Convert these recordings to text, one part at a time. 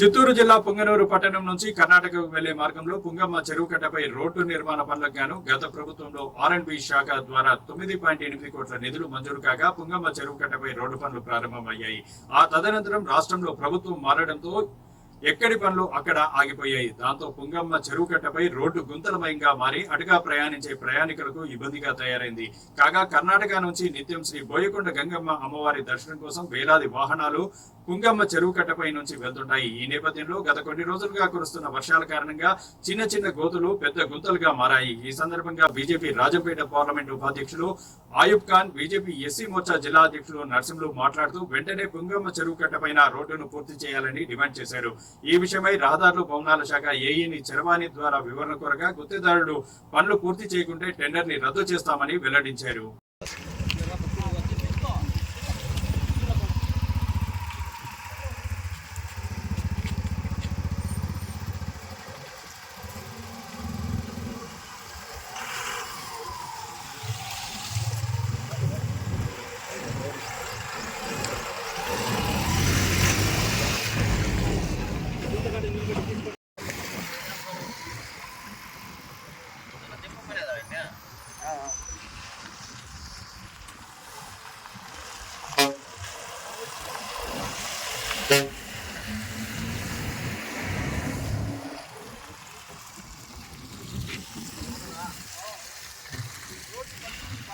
చిత్తూరు జిల్లా పుంగనూరు పట్టణం నుంచి కర్ణాటకకు వెళ్ళే మార్గంలో పుంగమ్మ చెరువు కట్టపై రోడ్డు నిర్మాణ పనులకు గాను గత ప్రభుత్వంలో ఆర్ అండ్ బి శాఖ ద్వారా తొమ్మిది పాయింట్ ఎనిమిది కోట్ల నిధులు మంజూరు కాగా పుంగమ్మ చెరువు కట్టపై రోడ్డు పనులు ప్రారంభమయ్యాయి. ఆ తదనంతరం రాష్ట్రంలో ప్రభుత్వం మారడంతో ఎక్కడి పనులు అక్కడ ఆగిపోయాయి. దాంతో పుంగమ్మ చెరువు కట్టపై రోడ్డు గుంతలమయంగా మారి అటుగా ప్రయాణించే ప్రయాణికులకు ఇబ్బందిగా తయారైంది. కాగా కర్ణాటక నుంచి నిత్యం శ్రీ బోయకొండ గంగమ్మ అమ్మవారి దర్శనం కోసం వేలాది వాహనాలు పుంగమ్మ చెరువు కట్టపై నుంచి వెళ్తుంటాయి. ఈ నేపథ్యంలో గత కొన్ని రోజులుగా కురుస్తున్న వర్షాల కారణంగా చిన్న చిన్న గోతులు పెద్ద గుంతలుగా మారాయి. ఈ సందర్భంగా బీజేపీ రాజంపేట పార్లమెంట్ ఉపాధ్యక్షులు ఆయుబ్ ఖాన్ బీజేపీ ఎస్సీ మోర్చా జిల్లా అధ్యక్షులు నరసింహులు మాట్లాడుతూ వెంటనే పుంగమ్మ చెరువు కట్టపైన రోడ్డును పూర్తి చేయాలని డిమాండ్ చేశారు. ఈ విషయమై రహదారులు భవనాల శాఖ ఏఈని చరవాణి ద్వారా వివరణ కోరగా గుత్తేదారులు పనులు పూర్తి చేయకుంటే టెండర్ని రద్దు చేస్తామని వెల్లడించారు.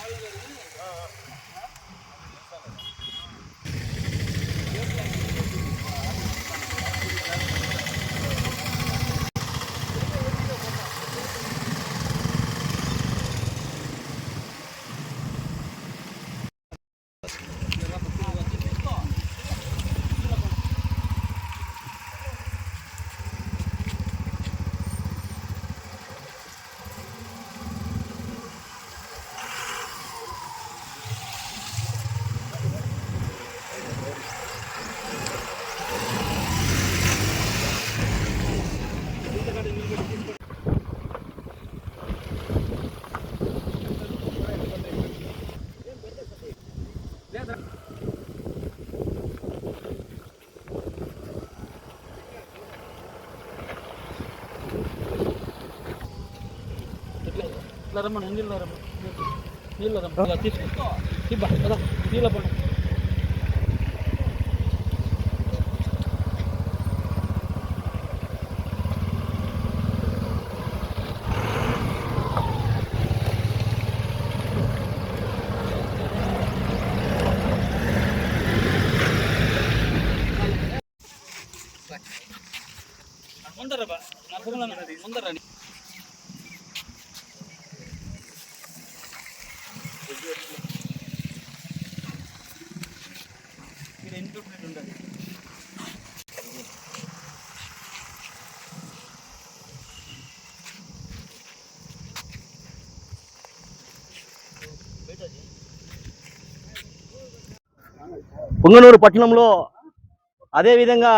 ఇట్లా రమ్మను నీళ్ళు రమ్మ నీళ్ళు రమ్మ తీసుకో ఇబ్బా కదా నీళ్ళ పండు ముందర బా నా పొగల ముందర పుంగనూరు పట్టణంలో అదేవిధంగా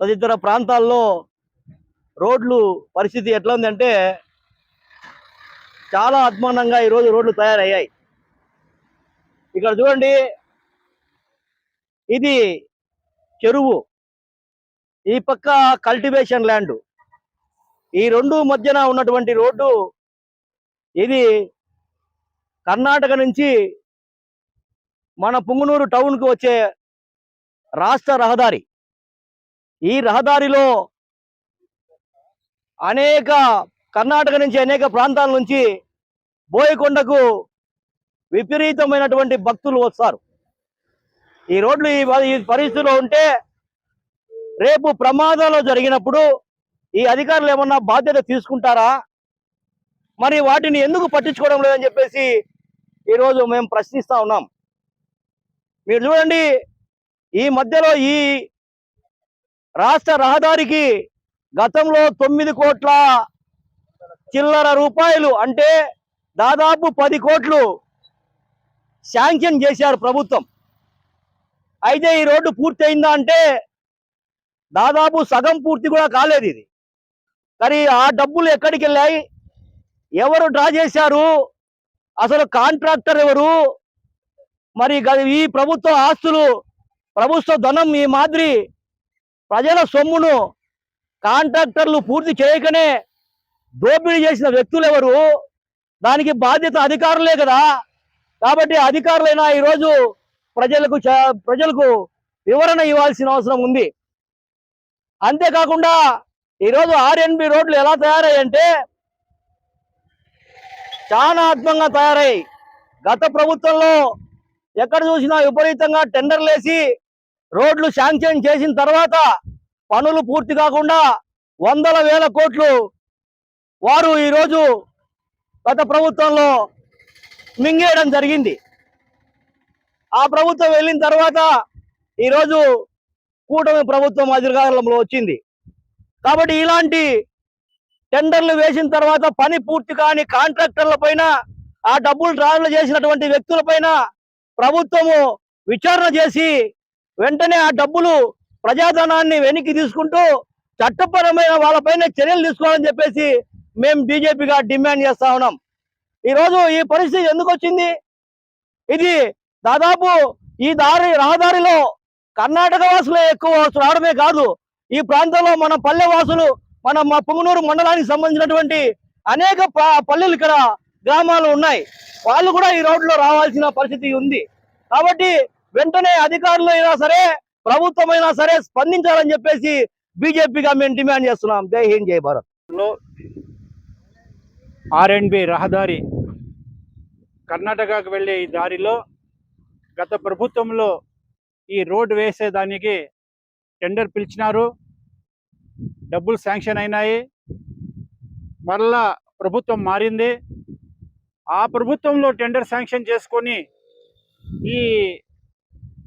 తదితర ప్రాంతాల్లో రోడ్లు పరిస్థితి ఎట్లా ఉందంటే చాలా అద్మానంగా ఈరోజు రోడ్లు తయారయ్యాయి. ఇక్కడ చూడండి ఇది చెరువు. ఈ పక్క కల్టివేషన్ ల్యాండ్. ఈ రెండు మధ్యన ఉన్నటువంటి రోడ్డు ఇది కర్ణాటక నుంచి మన పుంగునూరు టౌన్కు వచ్చే రాష్ట్ర రహదారి. ఈ రహదారిలో అనేక కర్ణాటక నుంచి అనేక ప్రాంతాల నుంచి బోయకొండకు విపరీతమైనటువంటి భక్తులు వస్తారు. ఈ రోడ్లు ఈ ఈ పరిస్థితిలో ఉంటే రేపు ప్రమాదాలు జరిగినప్పుడు ఈ అధికారులు ఏమన్నా బాధ్యత తీసుకుంటారా? మరి వాటిని ఎందుకు పట్టించుకోవడం లేదని చెప్పేసి ఈరోజు మేము ప్రశ్నిస్తా ఉన్నాం. మీరు చూడండి ఈ మధ్యలో ఈ రాష్ట్ర రహదారికి గతంలో తొమ్మిది కోట్ల చిల్లర రూపాయలు అంటే దాదాపు పది కోట్లు శాంక్షన్ చేశారు ప్రభుత్వం. అయితే ఈ రోడ్డు పూర్తయిందా అంటే దాదాపు సగం పూర్తి కూడా కాలేదు ఇది. కానీ ఆ డబ్బులు ఎక్కడికి వెళ్ళాయి ఎవరు డ్రా చేశారు? అసలు కాంట్రాక్టర్ ఎవరు? మరి ఈ ప్రభుత్వ ఆస్తులు ప్రభుత్వ ధనం ఈ మాదిరి ప్రజల సొమ్మును కాంట్రాక్టర్లు పూర్తి చేయకనే దోపిడీ చేసిన వ్యక్తులు ఎవరు దానికి బాధ్యత అధికారులే కదా. కాబట్టి అధికారులైనా ఈరోజు ప్రజలకు ప్రజలకు వివరణ ఇవ్వాల్సిన అవసరం ఉంది. అంతేకాకుండా ఈరోజు ఆర్ఎన్బి రోడ్లు ఎలా తయారయ్యంటే చాలా అద్భుతంగా తయారయ్యాయి. గత ప్రభుత్వంలో ఎక్కడ చూసినా విపరీతంగా టెండర్లు వేసి రోడ్లు శాంక్షన్ చేసిన తర్వాత పనులు పూర్తి కాకుండా వందల వేల కోట్లు వారు ఈరోజు గత ప్రభుత్వంలో మింగేయడం జరిగింది. ఆ ప్రభుత్వం వెళ్ళిన తర్వాత ఈరోజు కూటమి ప్రభుత్వం అధికారంలో వచ్చింది. కాబట్టి ఇలాంటి టెండర్లు వేసిన తర్వాత పని పూర్తి కాని కాంట్రాక్టర్ల పైన ఆ డబ్బులు ట్రావెల్ చేసినటువంటి వ్యక్తుల పైన ప్రభుత్వము విచారణ చేసి వెంటనే ఆ డబ్బులు ప్రజాధనాన్ని వెనక్కి తీసుకుంటూ చట్టపరమైన వాళ్ళపైన చర్యలు తీసుకోవాలని చెప్పేసి మేము బీజేపీగా డిమాండ్ చేస్తా ఉన్నాం. ఈరోజు ఈ పరిస్థితి ఎందుకు వచ్చింది? ఇది దాదాపు ఈ దారి రహదారిలో కర్ణాటక వాసులే ఎక్కువ రావడమే కాదు ఈ ప్రాంతంలో మన పల్లె వాసులు మన మా పుంగనూరు మండలానికి సంబంధించినటువంటి అనేక పల్లెలు ఇక్కడ గ్రామాలు ఉన్నాయి. వాళ్ళు కూడా ఈ రోడ్లో రావాల్సిన పరిస్థితి ఉంది. కాబట్టి వెంటనే అధికారులు అయినా సరే ప్రభుత్వం అయినా సరే స్పందించాలని చెప్పేసి బీజేపీగా మేము డిమాండ్ చేస్తున్నాం. జై హింద్ జై భారత్. లో ఆర్ఎండ్బి రహదారి కర్ణాటకకు వెళ్ళే ఈ దారిలో గత ప్రభుత్వంలో ఈ రోడ్డు వేసేదానికి టెండర్ పిలిచినారు. డబ్బులు శాంక్షన్ అయినాయి. మరలా ప్రభుత్వం మారింది. ఆ ప్రభుత్వంలో టెండర్ శాంక్షన్ చేసుకొని ఈ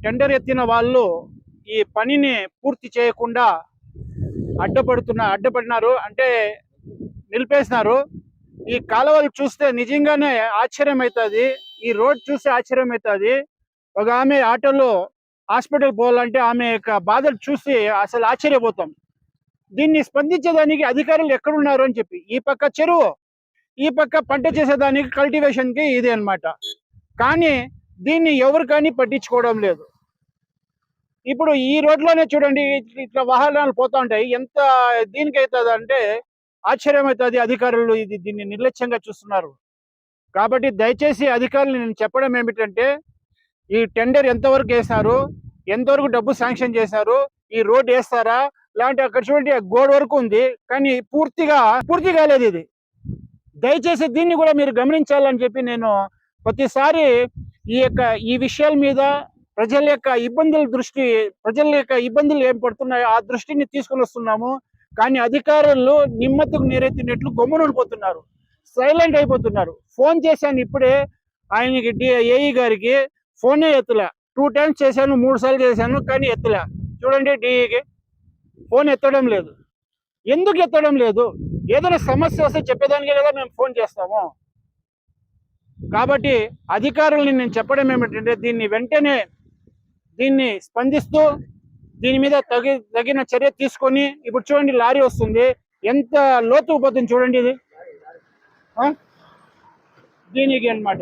టెండర్ ఎత్తిన వాళ్ళు ఈ పనిని పూర్తి చేయకుండా అడ్డపడుతున్న అడ్డపడినారు. అంటే నిలిపేసినారు. ఈ కాలువలు చూస్తే నిజంగానే ఆశ్చర్యం అవుతుంది ఈ రోడ్ చూస్తే ఆశ్చర్యం అవుతుంది ఒక ఆమె ఆటోలో హాస్పిటల్ పోవాలంటే ఆమె యొక్క బాధలు చూసి అసలు ఆశ్చర్యపోతాం. దీన్ని స్పందించేదానికి అధికారులు ఎక్కడున్నారు అని చెప్పి. ఈ పక్క చెరువు ఈ పక్క పంట చేసేదానికి కల్టివేషన్కి ఇది అన్నమాట. కానీ దీన్ని ఎవరు కానీ పట్టించుకోవడం లేదు. ఇప్పుడు ఈ రోడ్లోనే చూడండి ఇట్లా వాహనాలు పోతా ఉంటాయి. ఎంత దీనికి అవుతుంది అంటే ఆశ్చర్యం అవుతుంది అధికారులు ఇది దీన్ని నిర్లక్ష్యంగా చూస్తున్నారు. కాబట్టి దయచేసి అధికారులు నేను చెప్పడం ఏమిటంటే ఈ టెండర్ ఎంతవరకు వేశారు ఎంతవరకు డబ్బు శాంక్షన్ చేశారు ఈ రోడ్ వేస్తారా లాంటి అక్కడ చూడండి గోడ వరకు ఉంది కానీ పూర్తిగా పూర్తి కాలేదు ఇది. దయచేసి దీన్ని కూడా మీరు గమనించాలని చెప్పి నేను ప్రతిసారి ఈ యొక్క ఈ విషయాల మీద ప్రజల యొక్క ఇబ్బందుల దృష్టి ప్రజల యొక్క ఇబ్బందులు ఏం పడుతున్నాయో ఆ దృష్టిని తీసుకుని వస్తున్నాము. కానీ అధికారులు నిమ్మత్తుకు నీరెత్తినట్లు గమ్మునుడిపోతున్నారు సైలెంట్ అయిపోతున్నారు. ఫోన్ చేశాను ఇప్పుడే ఆయనకి ఏఈ గారికి. ఫోనే ఎత్తలే. టూ టైమ్స్ చేశాను మూడు సార్లు చేశాను కానీ ఎత్తలే. చూడండి డిఈకి ఫోన్ ఎత్తడం లేదు. ఎందుకు ఎత్తడం లేదు? ఏదైనా సమస్య వస్తే చెప్పేదానికే కదా మేము ఫోన్ చేస్తాము. కాబట్టి అధికారులని నేను చెప్పడం ఏమిటంటే దీన్ని వెంటనే దీన్ని స్పందిస్తూ దీని మీద తగి తగిన చర్య తీసుకొని ఇప్పుడు చూడండి లారీ వస్తుంది. ఎంత లోతు పోతుంది చూడండి ఇది. దీనికి అనమాట